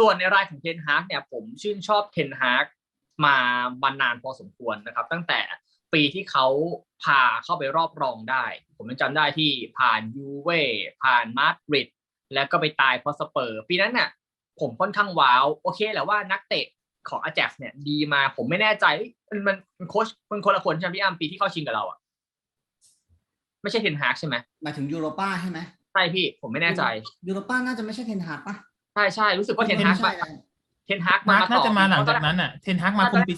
ส่วนในรายของเทนฮากเนี่ยผมชื่นชอบเทนฮากมามานานพอสมควรนะครับ ตั้งแต่ปีที่เขาพาเข้าไปรอบรองได้ ผมยังจำได้ที่ผ่านยูเว่ผ่านมาดริดแล้วก็ไปตายเพราะสเปอร์ ปีนั้นน่ะ ผมค่อนข้างว้าว โอเคแหละว่านักเตะของอาแจ็กเนี่ยดีมาผมไม่แน่ใจ มันมันมันโค้ชมันคนละคนใช่ไหมพี่อ้ำปีที่เข้าชิงกับเราอะไม่ใช่เทนฮากใช่ไหมหมายถึงยูโรป้าใช่ไหมใช่พี่ผมไม่แน่ใจยูโรป้าน่าจะไม่ใช่เทนฮากปะใช่ใช่รู้สึกว่าเทนฮากใช่มาเทนฮากมามาร์กน่าจะมาหลังจากต่อนั้นอะเทนฮักมาคุมปี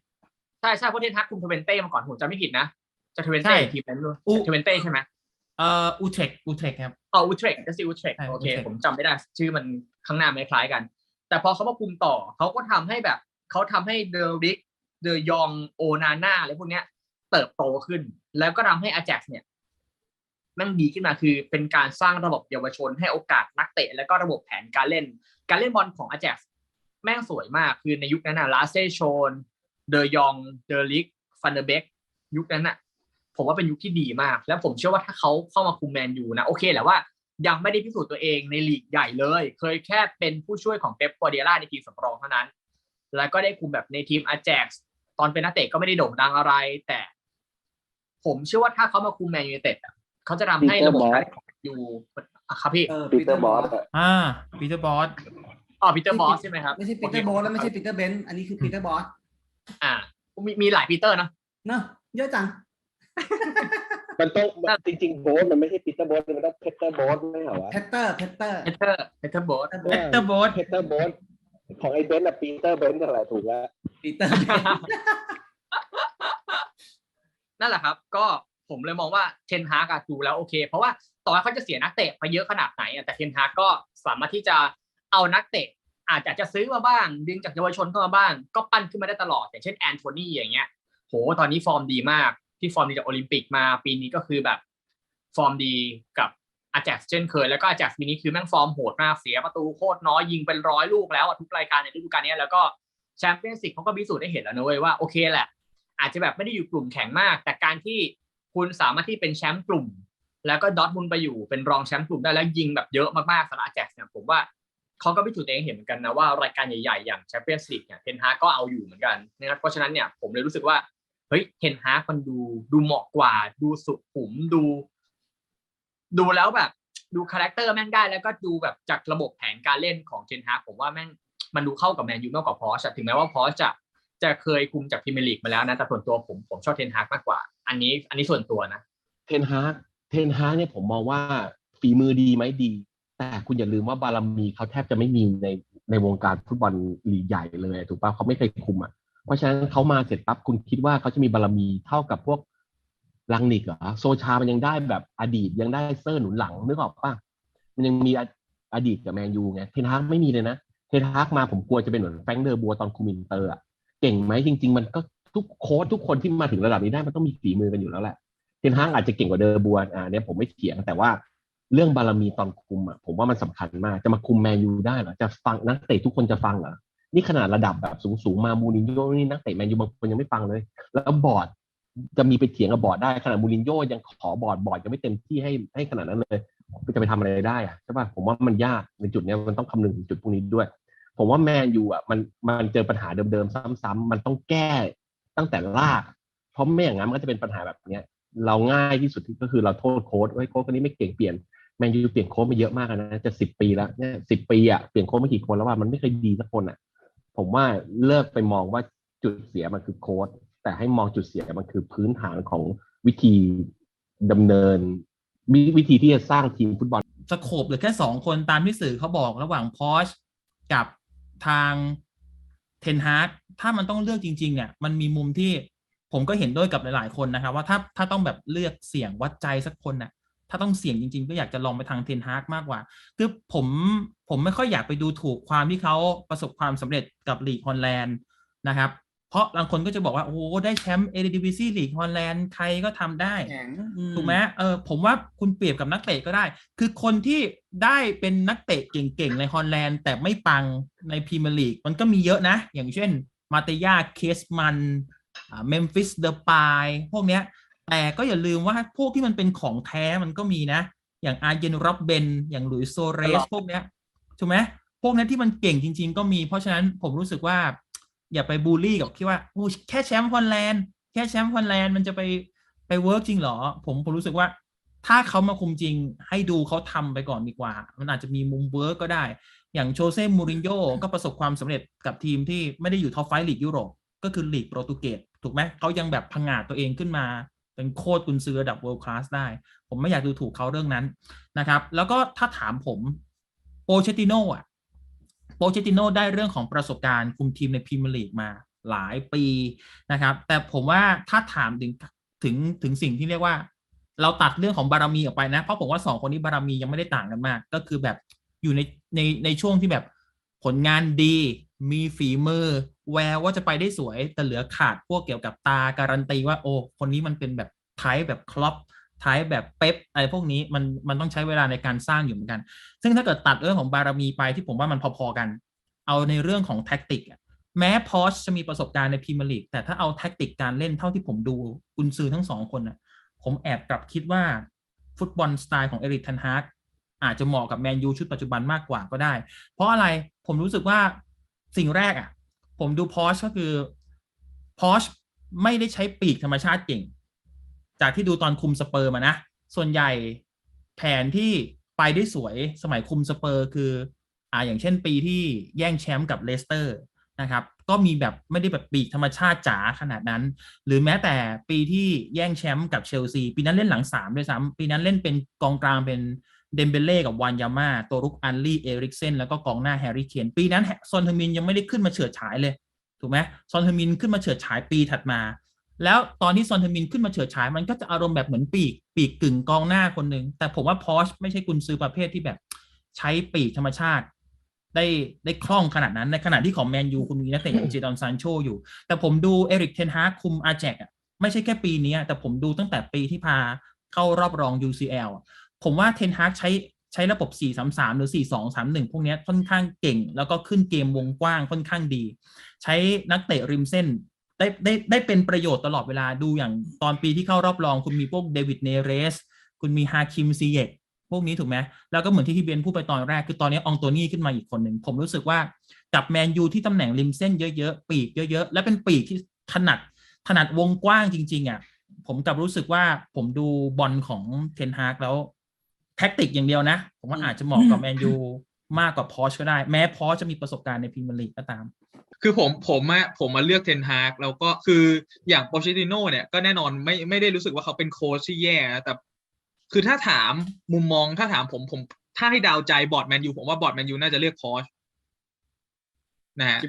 2017ใช่ใช่เพราะเทนฮากคุมเทเวนเต้มาก่อนผมจำไม่ผิดนะจะเทเวนใช่เต้ทีมนั้นด้วยอุเทเวนเต้ใช่ไหมเอ่ออูเทรกอูเทรกครับอ๋ออูเทรกก็ซิอูเทรกใช่โอเค Utrecht ผมจำไม่ได้ ชื่อมันข้างหน้าไม่คล้ายกัน แต่พอเขามาคุมต่อเขาก็ทำให้แบบเขาทำให้เดอริกเดอยองโอนาน่าอะไรพวกเนี้ยเติบโตขึ้น แล้วก็ทำให้อา a x เนี่ย แมันดีขึ้นมาคือเป็นการสร้างระบบเยาวชนให้โอกาสนักเตะ แล้วก็ระบบแผนการเล่น การเล่นบอลของอา a x แม่งสวยมากคือในยุคนั้นนะลาเซโชน เดอยองเดอริกฟันเดเบกยุคนั้นน่ะผมว่าเป็นยุคที่ดีมาก แล้วผมเชื่อว่าถ้าเขาเข้ามาคุมแมนยูนะโอเคแหละว่ายังไม่ได้พิสูจน์ตัวเองในลีกใหญ่เลย เคยแค่เป็นผู้ช่วยของเป๊ปกัวเดียร่าในทีมสำรองเท่านั้น แล้วก็ได้คุมแบบในทีมอาแจ็กตอนเป็นนักเตะก็ไม่ได้โด่งดังอะไร แต่ ผมเชื่อว่าถ้าเขามาคุมแมนยูเต็ด เขาจะทำให้ระบบการเล่นของยูอะครับพี่เออปีเตอร์บอสอะอ่าปีเตอร์บอสอ๋อปีเตอร์บอสใช่ไหมครับไม่ใช่ปีเตอร์โบสแล้วไม่ใช่ปีเตอร์เบนซ์อันนี้คือปีเตอร์บอสอ่ามีมีหลายปีเตอร์เนอะเนอะเยอะจัง มันต้องมันจริงๆโบสมันไม่ใช่ปีเตอร์โบสมันต้องเพเตอร์โบสไม่เหรอวะเพตเตอร์เพตเตอร์เพเตอร์เพเตอร์บอสเอเตอร์บอสเพเตอร์โบสของไอ้เบนซ์อะปีเตอร์เบนซ์อะไรถูกแล้วปีเตอร์นั่นแหละครับ ก็ ผมเลยมองว่าเทนฮากดูแล้วโอเค เพราะว่าต่อให้เขาจะเสียนักเตะไปเยอะขนาดไหนแต่เทนฮากก็สามารถที่จะเอานักเตะอาจจะจะซื้อมาบ้าง ดึงจากเยาวชนเข้ามาบ้าง ก็ปั้นขึ้นมาได้ตลอด อย่างเช่นแอนโทนีอย่างเงี้ยโหตอนนี้ฟอร์มดีมาก ที่ฟอร์มดีจากโอลิมปิกมาปีนี้ก็คือแบบฟอร์มดีกับอาแจ็กเช่นเคยแล้วก็อาแจ็กปีนี้คือแม่งฟอร์มโหดมากเสียประตูโคตรน้อยยิงเป็นร้อยลูกแล้วทุกรายการในฤดูกาลนี้แล้วก็แชมเปี้ยนส์ลีกเขาก็พิสูจน์ได้เห็นแล้วนะเว้ยว่าโอเคแหละ อาจจะแบบไม่ได้อยู่กลุ่มแข็งมาก แต่การที่ คุณสามารถที่เป็นแชมป์กลุ่ม แล้วก็ดอทมุนไปอยู่เป็นรองแชมป์กลุ่มได้แล้วยิงแบบเยอะมากๆสำหรับแจ็กเนี่ยผมว่าเขาก็พิสูจน์เองเห็นเหมือนกันนะว่ารายการใหญ่ๆ อย่างแชมเปี้ยนส์ลีกเนี่ยเทนฮากก็เอาอยู่เหมือนกันนะครับเพราะฉะนั้นเนี่ยผมเลยรู้สึกว่าเฮ้ยเทนฮากมันดูดูเหมาะกว่า ดูสุขุมดู ดูแล้วแบบ ดูคาแรคเตอร์แม่งได้แล้วก็ดูแบบจากระบบแผนการเล่นของเทนฮาผมว่าแม่งมันดูเข้ากับแมนยูมากกว่าพอชถึงแม้ว่าพอจะ จะเคยคุมจากพรีเมียร์ลีกมาแล้วนะแต่ส่วนตัวผมผมชอบเทนฮากมากกว่า อันนี้ อันนี้ส่วนตัวนะเทนฮากเทนฮากเนี่ยผมมองว่าฝีมือดีไหมดี แต่คุณอย่าลืมว่าบารมีเขาแทบจะไม่มีในในวงการฟุตบอลลีกใหญ่เลย ถูกป่ะเขาไม่เคยคุมอะเพราะฉะนั้นเขามาเสร็จปั๊บคุณคิดว่าเขาจะมีบารมีเท่ากับพวกลังนิกเหรอโซชา มันยังได้แบบอดีตยังได้เซอร์หนุนหลังนึกออกป่ะมันยังมีออดีตกับแมนยูไงเทนฮากไม่มีเลยนะเทนฮากมาผมกลัวจะเป็นเหมือนแฟงเดอร์บัวตอนคุมินเตอร์อะ เก่งไหมจริง ๆ มันก็ทุกโค้ชทุกคนที่มาถึงระดับนี้ได้มันต้องมีฝีมือกันอยู่แล้วแหละเทนฮางอาจจะเก่งกว่าเดอร์บัวอ่าเนี่ยผมไม่เถียงแต่ว่าเรื่องบารมีตอนคุมอะผมว่ามันสำคัญมาก จะมาคุมแมนยูได้เหรอจะฟังนักเตะทุกคนจะฟังเหรอนี่ขนาดระดับแบบสูงๆมามูรินโญ่นี่นักเตะแมนยูบางคนยังไม่ฟังเลย แล้วบอร์ดจะมีไปเถียงกับบอร์ดได้ขนาดมูรินโญ่ยังขอบอร์ดบอร์ดยังไม่เต็มที่ให้ให้ขนาดนั้นเลยจะไปทำอะไรได้อะใช่ป่ะผมว่ามันยากในจุดเนี้ยมันต้องคำนึงถึงจุดพวกนี้ด้วย ผมว่าแมนยูอะมันมันเจอปัญหาเดิมๆซ้ำๆมันต้องแก้ตั้งแต่ราก เพราะไม่อย่างนั้นมันก็จะเป็นปัญหาแบบเนี้ย เราง่ายที่สุดก็คือเราโทษโค้ดว่าโค้ดคนนี้ไม่เก่งเปลี่ยนแมนยูเปลี่ยนโค้ดมาเยอะมากนะจะสิบปีแล้วเนี่ยสิบปีอะเปลี่ยนโค้ดมากี่คนแล้วว่ามันไม่เคยดีสักคนอะ ผมว่าเลิกไปมองว่าจุดเสียมันคือโค้ดแต่ให้มองจุดเสียมันคือพื้นฐานของวิธีดำเนินวิวิธีที่จะสร้างทีมฟุตบอลสโคบเหลือแค่สองคนตามที่สื่อเขาบอกระหว่างพอชกับ ทางเทนฮาร์ดถ้ามันต้องเลือกจริง ๆ เนี่ย มันมีมุมที่ผมก็เห็นด้วยกับหลาย ๆ คนนะครับ ว่าถ้าถ้าต้องแบบเลือกเสี่ยงวัดใจสักคนน่ะ ถ้าต้องเสี่ยงจริง ๆ ก็อยากจะลองไปทางเทนฮาร์กมากกว่า คือผมผมไม่ค่อยอยากไปดูถูกความที่เขาประสบความสำเร็จกับลีกฮอลแลนด์นะครับ เพราะบางคนก็จะบอกว่าโอ้โหได้แชมป์เอเดดิวิซีลีกฮอลแลนด์ใครก็ทำได้แข็งถูกไหมเออผมว่าคุณเปรียบกับนักเตะก็ได้ คือคนที่ได้เป็นนักเตะเก่งๆในฮอลแลนด์แต่ไม่ปังในพรีเมียร์ลีกมันก็มีเยอะนะ อย่างเช่น มาเตยาเคสมันเมมฟิสเดอร์ปายพวกเนี้ย แต่ก็อย่าลืมว่าพวกที่มันเป็นของแท้มันก็มีนะ อย่างอาร์เจนร็อบเบนอย่างหลุยส์โซเรตลสอดพวกเนี้ยถูกไหมพวกนั้นที่มันเก่งจริง ๆ ก็มีเพราะฉะนั้นผมรู้สึกว่า อย่าไปบูลลี่กับที่ว่าอู้แค่แชมป์ฮอลแลนด์แค่แชมป์ฮอลแลนด์มันจะไปไปเวิร์กจริงเหรอ ผมผมรู้สึกว่า ถ้าเขามาคุมจริงให้ดูเขาทำไปก่อนดีกว่า มันอาจจะมีมุมเวิร์กก็ได้ อย่างโชเซ่มูรินโญ่ก็ประสบความสำเร็จกับทีมที่ไม่ได้อยู่ท็อปไฟว์ลีกยุโรปก็คือลีกโปรตุเกสถูกไหมเขายังแบบพังงาดตัวเองขึ้นมา เป็นโคตรกุนซือระดับ world class ได้ ผมไม่อยากดูถูกเขาเรื่องนั้นนะครับ แล้วก็ถ้าถามผมโปเชติโน่อะ โปเชติโนได้เรื่องของประสบการณ์คุมทีมในพรีเมียร์ลีกมาหลายปีนะครับ แต่ผมว่าถ้าถามถึงถึงถึงสิ่งที่เรียกว่า เราตัดเรื่องของบารมีออกไปนะ เพราะผมว่าสองคนนี้บารมียังไม่ได้ต่างกันมาก ก็คือแบบอยู่ในในในช่วงที่แบบผลงานดี มีฝีมือ แววว่าจะไปได้สวย แต่เหลือขาดพวกเกี่ยวกับตาการันตีว่าโอ้คนนี้มันเป็นแบบไทป์แบบคลอป ไทป์แบบเป๊ปอะไรพวกนี้มันมันต้องใช้เวลาในการสร้างอยู่เหมือนกัน ซึ่งถ้าเกิดตัดเรื่องของบารมีไปที่ผมว่ามันพอๆกัน เอาในเรื่องของแท็กติกแม้พอชจะมีประสบการณ์ในพรีเมียร์ลีกแต่ถ้าเอาแท็กติกการเล่นเท่าที่ผมดูกุนซือทั้งสองคนน่ะผมแอบกลับคิดว่าฟุตบอลสไตล์ของเอริกทันฮากอาจจะเหมาะกับแมนยูชุดปัจจุบันมากกว่าก็ได้ เพราะอะไรผมรู้สึกว่าสิ่งแรกอะ ผมดูพอชก็คือพอชไม่ได้ใช้ปีกธรรมชาติเก่ง จากที่ดูตอนคุมสเปอร์มานะ ส่วนใหญ่แผนที่ไปได้สวยสมัยคุมสเปอร์คืออ่าอย่างเช่นปีที่แย่งแชมป์กับเลสเตอร์นะครับ ก็มีแบบไม่ได้แบบปีกธรรมชาติจ๋าขนาดนั้น หรือแม้แต่ปีที่แย่งแชมป์กับเชลซี ปีนั้นเล่นหลังสามด้วยซ้ำปีนั้นเล่นเป็นกองกลางเป็นเดมเบเล่กับวานยาม่าตัวรุกอันลี่เอริกเซนแล้วก็กองหน้าแฮร์รี่เคนปีนั้นซอนเทอร์มินยังไม่ได้ขึ้นมาเฉิดฉายเลย ถูกไหมซอนเทอร์มินขึ้นมาเฉิดฉายปีถัดมา แล้วตอนที่ซอนเทมินขึ้นมาเฉิดฉายมันก็จะอารมณ์แบบเหมือนปีก ปีกกึ่งกองหน้าคนหนึ่งแต่ผมว่าพอชไม่ใช่กุนซือประเภทที่แบบใช้ปีกธรรมชาติ ได้ได้คล่องขนาดนั้นในขณะที่ของแมนยูคุณมีนักเตะอย่างเจดอนซานโชอยู่ แต่ผมดูเอริกเทนฮาคุมอาแจกอะไม่ใช่แค่ปีนี้แต่ผมดูตั้งแต่ปีที่พาเข้ารอบรอง UCL อะผมว่าเทนฮากใช้ใช้ระบบ 4-3-3 หรือ 4-2-3-1 พวกนี้ค่อนข้างเก่ง แล้วก็ขึ้นเกมวงกว้างค่อนข้างดี ใช้นักเตะริมเส้น ได้ได้ได้เป็นประโยชน์ตลอดเวลาดูอย่างตอนปีที่เข้ารอบรองคุณมีพวกเดวิดเนเรส คุณมีฮาคิมซีเยกพวกนี้ถูกไหมแล้วก็เหมือนที่ที่เบนพูดไปตอนแรกคือตอนนี้อองโตนี่ขึ้นมาอีกคนหนึ่ง ผมรู้สึกว่ากับแมนยูที่ตำแหน่งริมเส้นเยอะๆ ปีกเยอะๆ และเป็นปีกที่ถนัดถนัดวงกว้างจริง ๆอะผมกลับรู้สึกว่าผมดูบอลของเทนฮากแล้วแท็กติกอย่างเดียวนะ ผมว่าอาจจะเหมาะกับแมนยู มากกว่าพอชก็ได้ แม้พอชจะมีประสบการณ์ในพรีเมียร์ลีกก็ตาม คือผมผมอะผมมาเลือกเทนฮากแล้วก็คืออย่างโปเชติโน่เนี่ยก็แน่นอนไม่ไม่ได้รู้สึกว่าเขาเป็นโค้ชที่แย่นะแต่คือถ้าถามมุมมองถ้าถามผมผมถ้าให้ดาวใจบอร์ดแมนยูผมว่าบอร์ดแมนยูน่าจะเลือกโค้ชนะฮะ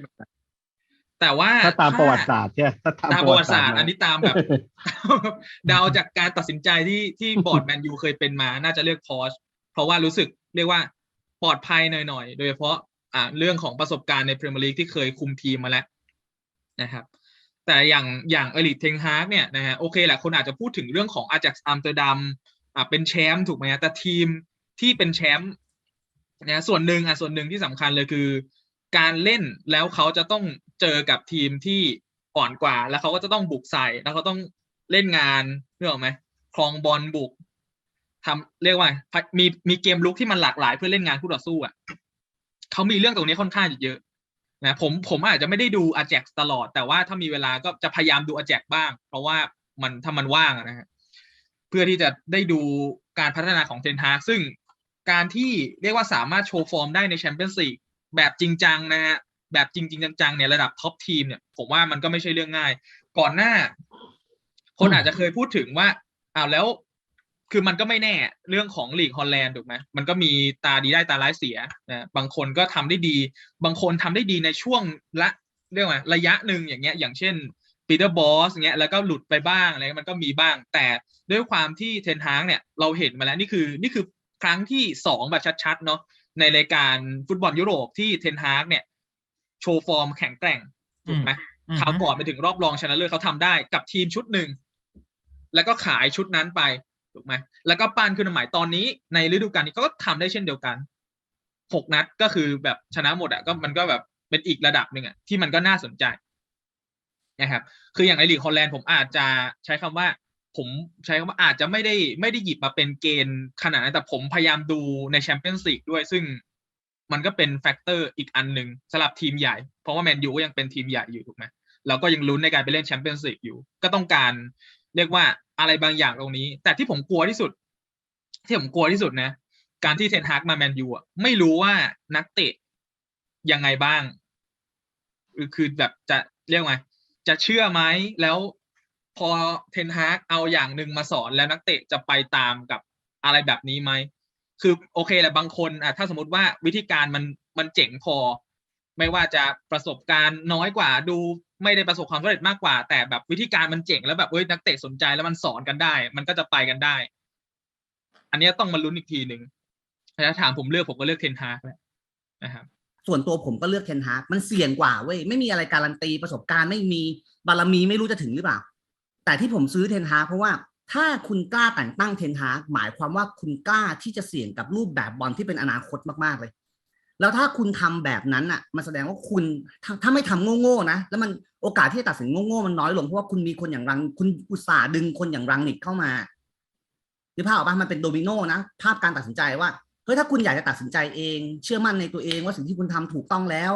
แต่ว่าถ้าตามประวัติศาสตร์ใช่ไหมถ้าตามตามปประระวัวัติติศาศาสสตตร์ร์อันนี้ตามแบบเดาจากการตัดสินใจที่ที่บอร์ดแมนยูเคยเป็นมา น่าจะเลือกโค้ชเพราะว่ารู้สึกเรียกว่า ปลอดภัยหน่อยๆ โดยเฉพาะอ่าเรื่องของประสบการณ์ในพรีเมียร์ลีกที่เคยคุมทีมมาแล้วนะครับแต่อย่างอย่างเอลิทเทงฮากเนี่ยนะฮะโอเคแหละคนอาจจะพูดถึงเรื่องของอาจากอัมสเตอร์ดัมอ่าเป็นแชมป์ถูกไหมแต่ทีมที่เป็นแชมป์นะส่วนหนึ่งอะส่วนหนึ่งที่สำคัญเลยคือ การเล่นแล้วเขาจะต้องเจอกับทีมที่อ่อนกว่า แล้วเขาก็จะต้องบุกใส่แล้วเขาต้องเล่นงานเรื่องไหมคลองบอลบุก ทำเรียกว่ามีมีเกมลุกที่มันหลากหลายเพื่อเล่นงานคู่ต่อสู้อะเขามีเรื่องตรงนี้ค่อนข้างเยอะนะผมผมอาจจะไม่ได้ดูอาแจกตลอด แต่ว่าถ้ามีเวลาก็จะพยายามดูอาแจกบ้าง เพราะว่ามันถ้ามันว่างนะฮะเพื่อที่จะได้ดูการพัฒนาของเทนฮาซึ่งการที่เรียกว่าสามารถโชว์ฟอร์มได้ในแชมเปี้ยนส์ลีกแบบจริงจังนะฮะแบบจริงจริงจังๆเนี่ยระดับท็อปทีมเนี่ยผมว่ามันก็ไม่ใช่เรื่องง่าย ก่อนหน้า คนอาจจะเคยพูดถึงว่าอ้าวแล้ว คือมันก็ไม่แน่เรื่องของลีกฮอลแลนด์ถูกไหมมันก็มีตาดีได้ตาร้ายเสียนะบางคนก็ทำได้ดี บางคนทำได้ดีในช่วงละเรียกว่าระยะหนึ่งอย่างเงี้ยอย่างเช่นปีเตอร์บอสเงี้ยแล้วก็หลุดไปบ้างอะไรมันก็มีบ้าง แต่ด้วยความที่เทนฮางเนี่ยเราเห็นมาแล้วนี่คือนี่คือครั้งที่สองแบบชัดๆเนาะในรายการฟุตบอลยุโรปที่เทนฮากเนี่ยโชว์ฟอร์มแข็งแกร่งถูกไหมอืมคราวก่อนไปถึงรอบรองชนะเลิศเขาทำได้กับทีมชุดหนึ่งแล้วก็ขายชุดนั้นไป ถูกไหมแล้วก็ปั้นขึ้นมาใหม่ตอนนี้ในฤดูกาลนี้ก็ทำได้เช่นเดียวกันหกนัดก็คือแบบชนะหมดอะก็มันก็แบบเป็นอีกระดับหนึ่งอะที่มันก็น่าสนใจนะครับ คืออย่างในลีกฮอลแลนด์ผมอาจจะใช้คำว่า ผมใช้คำว่าอาจจะไม่ได้ไม่ได้หยิบมาเป็นเกณฑ์ขนาดนั้นแต่ผมพยายามดูในแชมเปี้ยนส์ลีกด้วยซึ่งมันก็เป็นแฟกเตอร์อีกอันหนึ่งสำหรับทีมใหญ่ เพราะว่าแมนยูก็ยังเป็นทีมใหญ่อยู่ถูกไหมเราก็ยังลุ้นในการไปเล่นแชมเปี้ยนส์ลีกอยู่ ก็ต้องการเรียกว่า อะไรบางอย่างตรงนี้ แต่ที่ผมกลัวที่สุด ที่ผมกลัวที่สุดนะ การที่เทนฮากมาแมนยูอะไม่รู้ว่านักเตะยังไงบ้าง คือแบบจะเรียกไงจะเชื่อไหมแล้วพอเทนฮากเอาอย่างหนึ่งมาสอนแล้วนักเตะจะไปตามกับอะไรแบบนี้ไหม คือโอเคแหละบางคนอะถ้าสมมติว่าวิธีการมันมันเจ๋งพอ ไม่ว่าจะประสบการณ์น้อยกว่าดู ไม่ได้ประสบความสำเร็จมากกว่า แต่แบบวิธีการมันเจ๋งแล้วแบบเอ้ยนักเตะสนใจแล้วมันสอนกันได้ มันก็จะไปกันได้ อันนี้ต้องมาลุ้นอีกทีหนึ่งถ้าถามผมเลือกผมก็เลือกเทนฮากแหละนะครับส่วนตัวผมก็เลือกเทนฮากมันเสี่ยงกว่าเว้ยไม่มีอะไรการันตีประสบการณ์ไม่มีบารมีไม่รู้จะถึงหรือเปล่า แต่ที่ผมซื้อเทนฮากเพราะว่าถ้าคุณกล้าแต่งตั้งเทนฮากหมายความว่าคุณกล้าที่จะเสี่ยงกับรูปแบบบอลที่เป็นอนาคตมากๆเลย แล้วถ้าคุณทำแบบนั้นอะ มันแสดงว่าคุณถ้าถ้าไม่ทำโง่ๆนะ แล้วมันโอกาสที่จะตัดสินโง่ๆมันน้อยลงเพราะว่าคุณมีคนอย่างรัง คุณอุตส่าห์ดึงคนอย่างรังนิกเข้ามาหรือภาพออกปะมันเป็นโดมิโนนะ ภาพการตัดสินใจว่าเฮ้ยถ้าคุณอยากจะตัดสินใจเอง เชื่อมั่นในตัวเองว่าสิ่งที่คุณทำถูกต้องแล้ว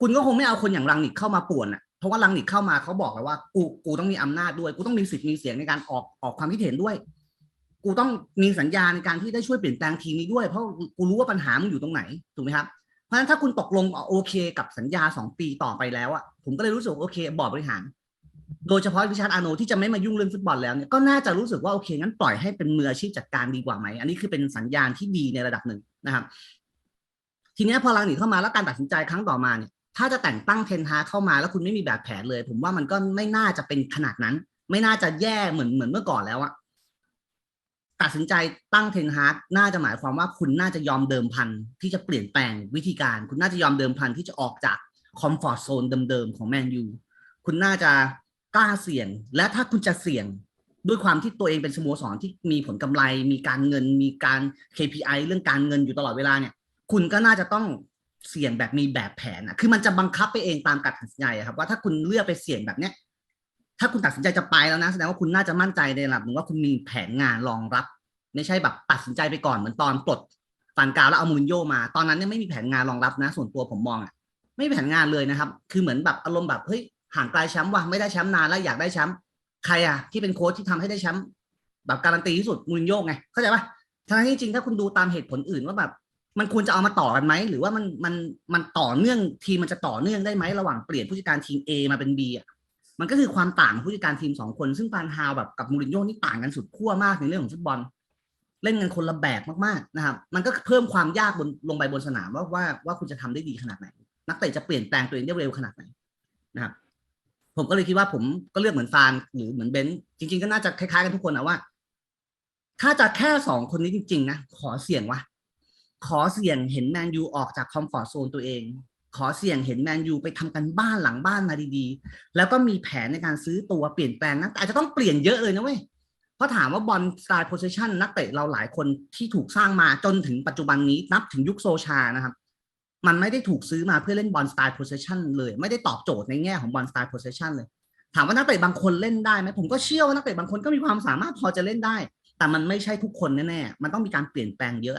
คุณก็คงไม่เอาคนอย่างรังนิกเข้ามาป่วนอะเพราะว่ารังนิกเข้ามาเขาบอกเลยว่ากูกูต้องมีอำนาจด้วย กูต้องมีสิทธิ์มีเสียงในการออกออกความคิดเห็นด้วย กูต้องมีสัญญาในการที่ได้ช่วยเปลี่ยนแปลงทีมนี้ด้วยเพราะกูรู้ว่าปัญหามันอยู่ตรงไหนถูกไหมครับเพราะฉะนั้นถ้าคุณตกลงโอเคกับสัญญาสองปีต่อไปแล้วอะผมก็เลยรู้สึกโอเคบอร์ดบริหาร โดยเฉพาะวิชาร์ดอาโนที่จะไม่มายุ่งเรื่องฟุตบอลแล้วเนี่ยก็น่าจะรู้สึกว่าโอเคงั้นปล่อยให้เป็นมืออาชีพจัดการดีกว่าไหมอันนี้คือเป็นสัญญาณที่ดีในระดับหนึ่งนะครับ ทีนี้พอลังหนีเข้ามาแล้วการตัดสินใจครั้งต่อมาเนี่ยถ้าจะแต่งตั้งเทนฮาเข้ามาแล้วคุณไม่มีแบบแผนเลย ผมว่ามันก็ไม่น่าจะเป็นขนาดนั้น ไม่น่าจะแย่เหมือนเหมือนเมื่อก่อนแล้วอะ ตัดสินใจตั้งเทนฮาร์ดน่าจะหมายความว่าคุณน่าจะยอมเดิมพันที่จะเปลี่ยนแปลงวิธีการ คุณน่าจะยอมเดิมพันที่จะออกจากคอมฟอร์ทโซนเดิมๆของแมนยูคุณน่าจะกล้าเสี่ยง และถ้าคุณจะเสี่ยงด้วยความที่ตัวเองเป็นสโมสรที่มีผลกำไร มีการเงิน มีการ KPI เรื่องการเงินอยู่ตลอดเวลาเนี่ย คุณก็น่าจะต้องเสี่ยงแบบมีแบบแผนอะคือมันจะบังคับไปเองตามการตัดสินใจครับว่าถ้าคุณเลือกไปเสี่ยงแบบเนี้ย ถ้าคุณตัดสินใจจะไปแล้วนะแสดงว่าคุณน่าจะมั่นใจในระดับหนึ่งว่าคุณมีแผนงานรองรับ ไม่ใช่แบบตัดสินใจไปก่อนเหมือนตอนปลดฟันกาวแล้วเอามูรินโญ่มา ตอนนั้นเนี่ยไม่มีแผนงานรองรับนะ ส่วนตัวผมมองอะไม่มีแผนงานเลยนะครับ คือเหมือนแบบอารมณ์แบบเฮ้ยห่างไกลแชมป์ว่ะไม่ได้แชมป์นานแล้วอยากได้แชมป์ใครอะที่เป็นโค้ชที่ทำให้ได้แชมป์แบบการันตีที่สุดมูรินโญ่ไงเข้าใจปะทั้งที่จริงถ้าคุณดูตามเหตุผลอื่นว่าแบบมันควรจะเอามาต่อกันไหมหรือว่ามันมันมันต่อเนื่องทีมมันจะต่อเนื่องได้ไหมระหว่างเปลี่ยนผู้จัดการทีม A มาเป็น B อะ มันก็คือความต่างผู้จัดการทีมสองคน ซึ่งปานฮาวแบบกับมูรินโญ่นี่ต่างกันสุดขั้วมากในเรื่องของฟุตบอล เล่นกันคนละแบบมากๆนะครับ มันก็เพิ่มความยากบนลงไปบนสนามว่าว่าว่าคุณจะทำได้ดีขนาดไหน นักเตะจะเปลี่ยนแปลงตัวเองได้เร็วขนาดไหนนะครับ ผมก็เลยคิดว่าผมก็เลือกเหมือนฟานหรือเหมือนเบนซ์จริง ๆ ก็น่าจะคล้ายๆกันทุกคนนะว่า ถ้าจะแค่สองคนนี้จริง ๆ นะขอเสี่ยงว่ะขอเสี่ยงเห็นแมนยูออกจากคอมฟอร์ทโซนตัวเอง ขอเสี่ยงเห็นแมนยูไปทำกันบ้านหลังบ้านมาดีๆ แล้วก็มีแผนในการซื้อตัวเปลี่ยนแปลงนะแต่อาจจะต้องเปลี่ยนเยอะเลยนะเว้ยเพราะถามว่าบอลสไตล์โพซิชันนักเตะเราหลายคนที่ถูกสร้างมาจนถึงปัจจุบันนี้นับถึงยุคโซชานะครับ มันไม่ได้ถูกซื้อมาเพื่อเล่นบอลสไตล์โพซิชันเลยไม่ได้ตอบโจทย์ในแง่ของบอลสไตล์โพซิชันเลย ถามว่านักเตะบางคนเล่นได้ไหมผมก็เชื่อว่านักเตะบางคนก็มีความสามารถพอจะเล่นได้ แต่มันไม่ใช่ทุกคนแน่ๆมันต้องมีการเปลี่ยนแปลงเยอะ